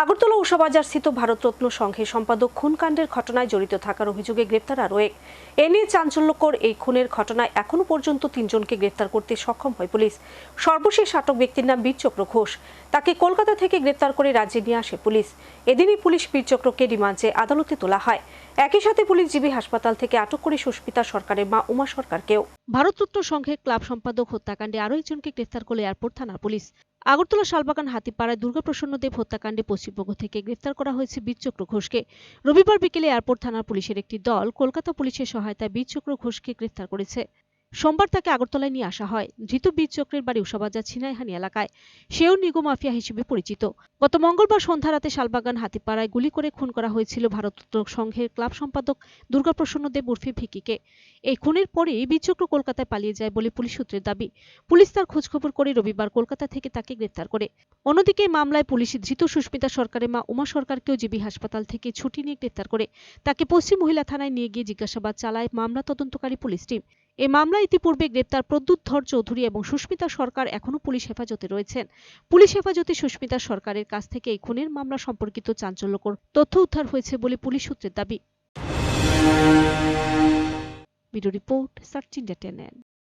আগরতলা উষাবাজার স্থিত ভারতরত্ন সংঘের সম্পাদক খুনকাণ্ডের ঘটনায় জড়িত থাকার অভিযোগে গ্রেপ্তার আরও এক। এ নিয়ে চাঞ্চল্যকর এই খুনের ঘটনায় এখনও পর্যন্ত তিনজনকে গ্রেপ্তার করতে সক্ষম হয় পুলিশ। সর্বশেষ আটক ব্যক্তির নাম বীরচক্র ঘোষ। তাকে কলকাতা থেকে গ্রেপ্তার করে রাজ্যে নিয়ে আসে পুলিশ। এদিনই পুলিশ বীরচক্রকে রিমান্ডে আদালতে তোলা হয়। একই সাথে পুলিশ জিবি হাসপাতাল থেকে আটক করে সুস্মিতা সরকারের মা উমা সরকারকেও। ভারতরত্ন সংঘের ক্লাব সম্পাদক হত্যাকাণ্ডে আরও একজনকে গ্রেফতার করল এয়ারপোর্ট থানার পুলিশ। আগরতলা শালবাগান হাতিপাড়ায় দুর্গাপ্রসন্ন দেব হত্যাকাণ্ডে পশ্চিমবঙ্গ থেকে গ্রেফতার করা হয়েছে বীরচক্র ঘোষকে। রবিবার বিকেলে এয়ারপোর্ট থানার পুলিশের একটি দল কলকাতা পুলিশের সহায়তায় বীরচক্র ঘোষকে গ্রেফতার করেছে। সোমবার তাকে আগরতলায় নিয়ে আসা হয়। ধৃত বীরচক্রের বাড়ি উষাবাজার ছিনাইহানি এলাকায়। সেও নিগো মাফিয়া হিসেবে পরিচিত। গত মঙ্গলবার সন্ধ্যা রাতে শালবাগান হাতিপাড়ায় গুলি করে খুন করা হয়েছিল ভারতরত্ন সংঘের ক্লাব সম্পাদক দুর্গাপ্রসন্ন দেব উর্ফে ভিকিকে। এই খুনের পরেই বীরচক্র কলকাতায় পালিয়ে যায় বলে পুলিশ সূত্রের দাবি। পুলিশ তার খোঁজখবর করে রবিবার কলকাতা থেকে তাকে গ্রেফতার করে। অন্যদিকে মামলায় পুলিশ ধৃত সুস্মিতা সরকারের মা উমা সরকারকেও জিবি হাসপাতাল থেকে ছুটি নিয়ে গ্রেফতার করে। তাকে পশ্চিম মহিলা থানায় নিয়ে গিয়ে জিজ্ঞাসাবাদ চালায় মামলা তদন্তকারী পুলিশ টিম। এই মামলা ইতিপূর্বে গ্রেপ্তার প্রদ্যুৎ ধর চৌধুরী এবং সুস্মিতা সরকার এখনও পুলিশ হেফাজতে রয়েছেন। পুলিশ হেফাজতে সুস্মিতা সরকারের কাছ থেকে এই খুনের মামলা সম্পর্কিত চাঞ্চল্যকর তথ্য উদ্ধার হয়েছে বলে পুলিশ সূত্রের দাবি। রিপোর্ট